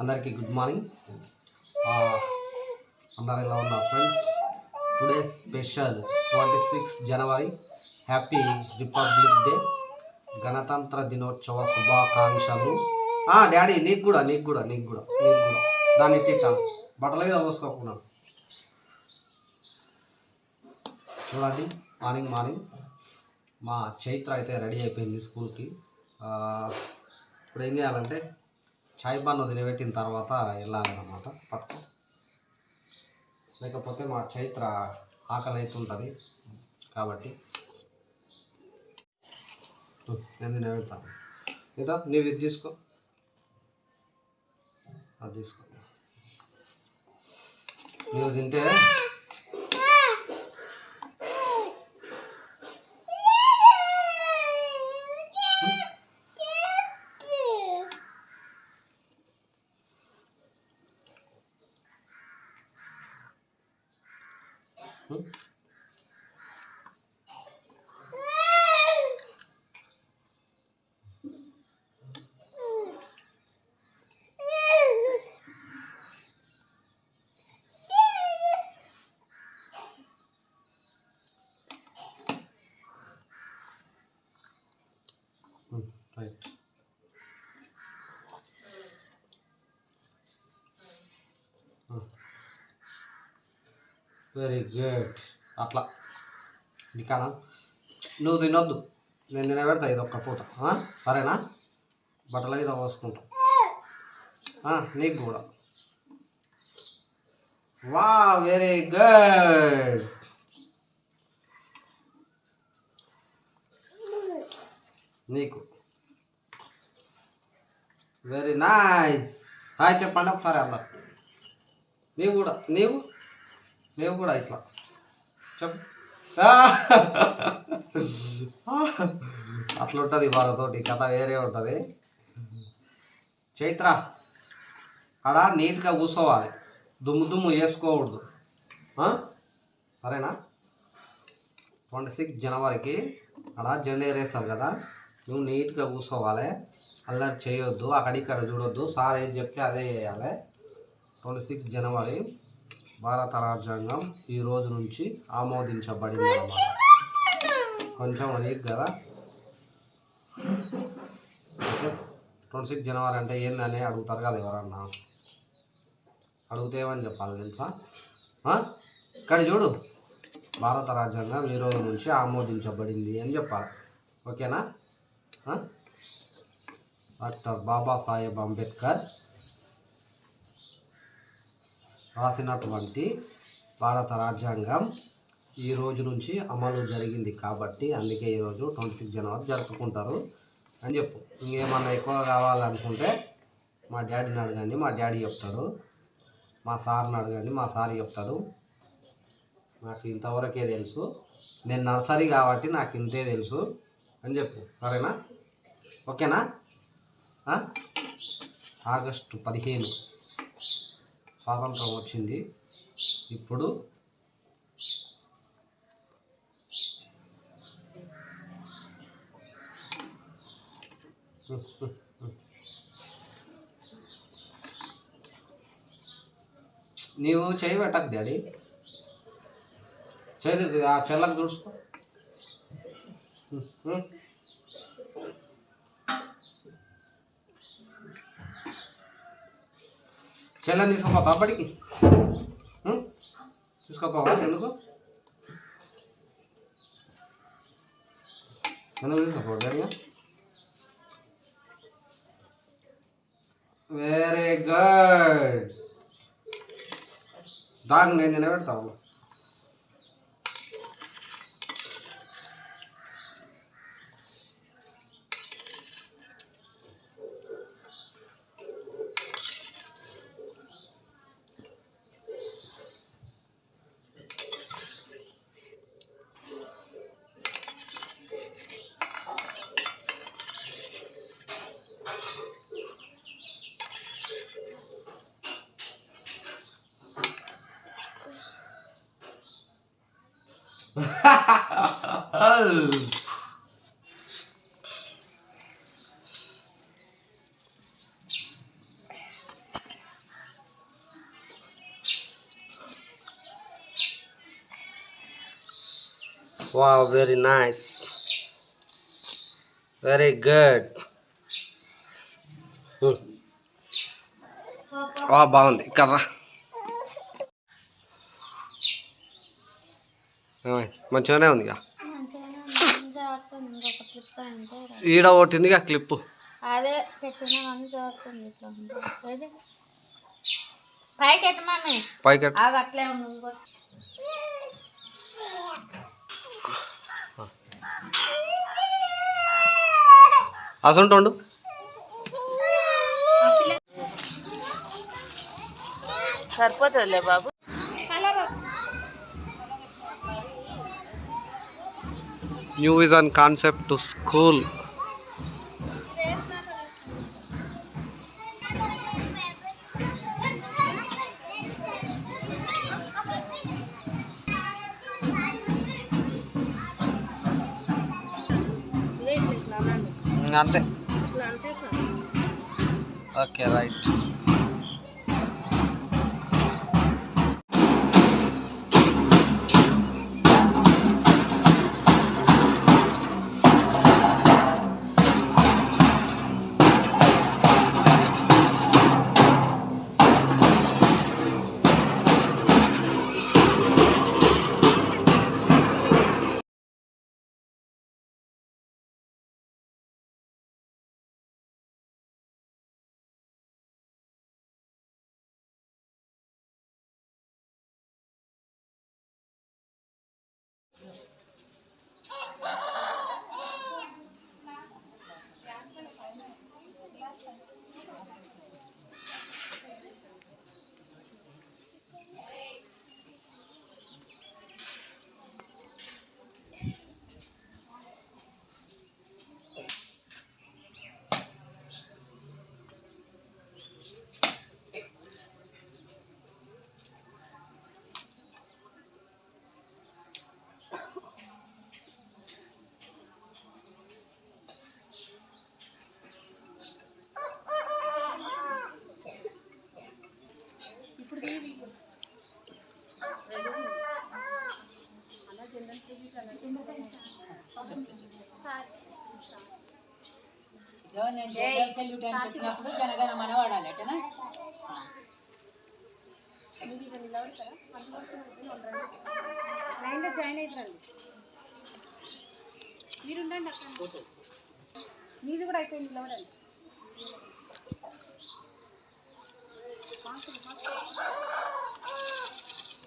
అందరికీ good morning. ఆ, అందరు ఎలా ఉన్నారు friends? Today special twenty six January. Happy republic day. గణతంత్ర దినోత్సవ శుభాకాంక్షలు. డాడీ నీకు కూడా నీకు కూడా నీకు కూడా నీకు కూడా. దాన్ని తిట్టాను బట్టల మీద పోసుకోకున్నాను. చూడండి మార్నింగ్ మార్నింగ్. మా చైత్ర అయితే రెడీ అయిపోయింది స్కూల్కి. ఇప్పుడు ఏం చేయాలంటే చాయ్ బాన్ వదిలిపెట్టిన తర్వాత వెళ్ళాలన్నమాట పట్టుకో. లేకపోతే మా చైత్ర ఆకలి అవుతుంటుంది కాబట్టి. ఉ, నేను నిలబెడతాను ఇదో నీవు ఇది తీసుకో. అది తీసుకో. నువ్వు తింటే 嗯，对。వెరీ గుడ్ అట్లా. ఇంకా నువ్వు తినొద్దు. నేను తినబెడతా ఇది ఒక్క పూట. సరేనా? బట్టలు అయితే పోసుకుంటా నీకు కూడా. వా వెరీ గుడ్ నీకు. వెరీ నైస్ హాయ్ చెప్పండి ఒకసారి అందరు నీవు కూడా. నీవు? మేము కూడా ఇట్లా. చెప్పు. ఆ! అట్లా ఉంటుంది వాళ్ళతోటి కథ వేరే ఉంటుంది. చైత్ర అక్కడ నీట్గా కూర్చోవాలి దుమ్ము దుమ్ము వేసుకోకూడదు సరేనా? ట్వంటీ సిక్స్ జనవరికి అక్కడ జెండా ఎరేస్తారు కదా నువ్వు నీట్గా కూర్చోవాలి అల్లరి చేయొద్దు అక్కడిక్కడ చూడొద్దు. సార్ ఏం చెప్తే అదే చేయాలి. ట్వంటీ సిక్స్ జనవరి భారత రాజ్యాంగం ఈ రోజు నుంచి ఆమోదించబడింది కొంచెం అని కదా? ట్వంటీ సిక్స్ జనవరి అంటే ఏందని అడుగుతారు కదా ఎవరన్నా? అడిగితే ఏమని చెప్పాలి తెలుసా? ఇక్కడ చూడు భారత రాజ్యాంగం ఈ రోజు నుంచి ఆమోదించబడింది అని చెప్పాలి. ఓకేనా? డాక్టర్ డాక్టర్ బాబాసాహెబ్ అంబేద్కర్ రాసినటువంటి భారత రాజ్యాంగం ఈ రోజు నుంచి అమలు జరిగింది కాబట్టి అందుకే ఈరోజు ట్వంటీ సిక్స్ జనవరి జరుపుకుంటారు అని చెప్పు. ఇంకేమన్నా ఎక్కువ కావాలనుకుంటే మా డాడీని అడగండి మా డాడీ చెప్తాడు మా సార్ని అడగండి మా సార్ చెప్తాడు. నాకు ఇంతవరకే తెలుసు. నేను నర్సరీ కాబట్టి నాకు ఇంతే తెలుసు అని చెప్పు. సరేనా? ఓకేనా? ఆగస్టు పదిహేను. స్వాతంత్రం వచ్చింది. ఇప్పుడు నీవు చేయి పెట్టకు డాడీ. చేయి ఆ చెల్లకు చూసుకో చెల్లని తీసుకోపా బడికి తీసుకోపోవా ఎందుకు ఎందుకు తీసుకోపో డాడీ వెరీ గుడ్ దాని నేను నిలబెడతావు wow very nice very good వా బాగుంది. కర్రా మంచిగానే ఉంది ఉందిగా. క్లిప్ అంటే ఈడ ఒకటిందిగా క్లిప్పు అదే పెట్టినా కానీ జారుతుంది ఇట్లా ఉంది. ఏది? పైకి ఎట్టమని పైకి అవి అట్లే ఉంది ఇంకోటి అసంటుండు సరిపోతుందిలే బాబు. New vision concept to school అంతే. ఓకే రైట్ చెప్పినప్పుడు వాడాలి అటనా లైన్లో జాయిన్ అవుతారండి మీరు ఉండండి అక్కడ. మీది కూడా అయిపోయింది నిలవడండి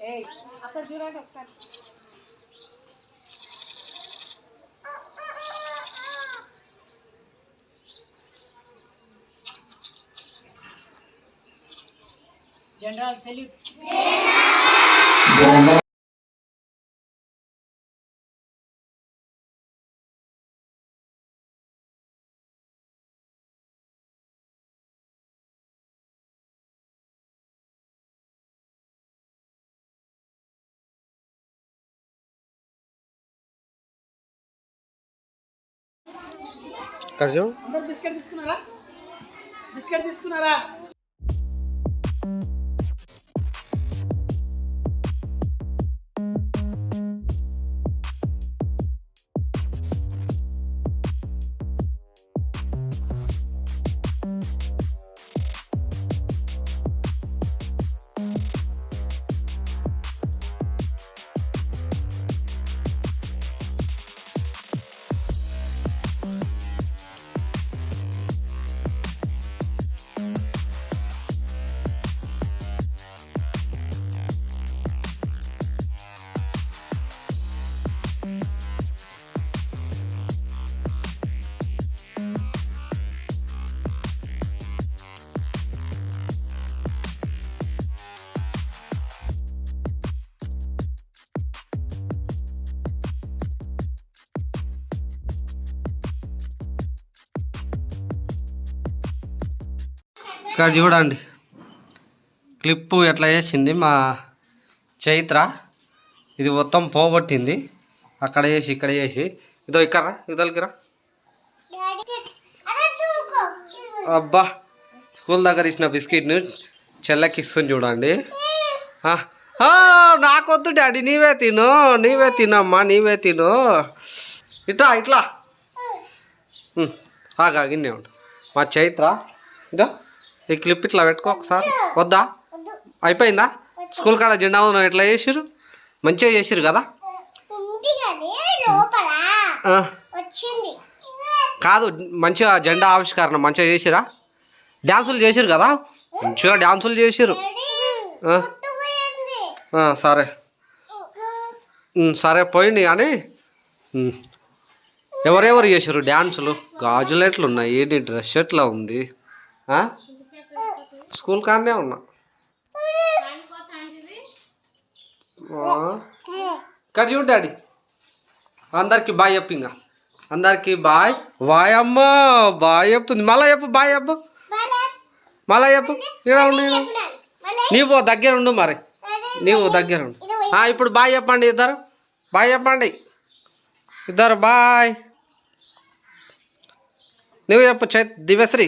ఏయ్ అక్కడ చూడండి ఒకసారి. General salute. బిస్కెట్ తీసుకున్నారా? బిస్కెట్ తీసుకున్నారా? ఇక్కడ చూడండి. క్లిప్పు ఎట్లా చేసింది? మా చైత్ర ఇది మొత్తం పోగొట్టింది. అక్కడ చేసి ఇక్కడ చేసి. ఇదో ఇక్కడరా ఇదలికిరా అబ్బా స్కూల్ దగ్గర ఇచ్చిన బిస్కెట్ని చెల్లకి ఇస్తుంది చూడండి నాకొద్దు డాడీ నీవే తిను నీవే తినమ్మా నీవే తిను. ఇట్లా ఇట్లా. ఆగా గిన్నే ఉండు. మా చైత్ర ఇంకా ఈ క్లిప్ ఇట్లా పెట్టుకో ఒకసారి. వద్దా. అయిపోయిందా? స్కూల్ కాడ జెండా వందనం ఎట్లా చేసిరు మంచిగా చేసిరు కదా? కాదు మంచిగా జెండా ఆవిష్కరణ మంచిగా చేసిరా డ్యాన్సులు చేసిరు కదా? మంచిగా డ్యాన్సులు చేసిరు సరే. సరే పోయింది కానీ. ఎవరెవరు చేసారు డ్యాన్సులు గాజులు ఎట్లున్నాయి ఏంటి డ్రెస్ ఎట్లా ఉంది? ఆ? స్కూల్ కాడనే ఉన్నా. ఆ. ఇక్కడ చూడు డాడీ. అందరికి బాయ్ చెప్పు ఇంకా అందరికి బాయ్. బాయ్ అమ్మ బాయ్ చెప్తుంది మళ్ళా చెప్పు బాయ్ చెప్పు. మళ్ళా చెప్పు. ఇక్కడ ఉండు ఈడ నీవు దగ్గర ఉండు మరి. నీవు దగ్గర ఉండు. ఇప్పుడు బాయ్ చెప్పండి ఇద్దరు. బాయ్ చెప్పండి. ఇద్దరు బాయ్. నువ్వు చెప్పు చైత్ దివ్యశ్రీ.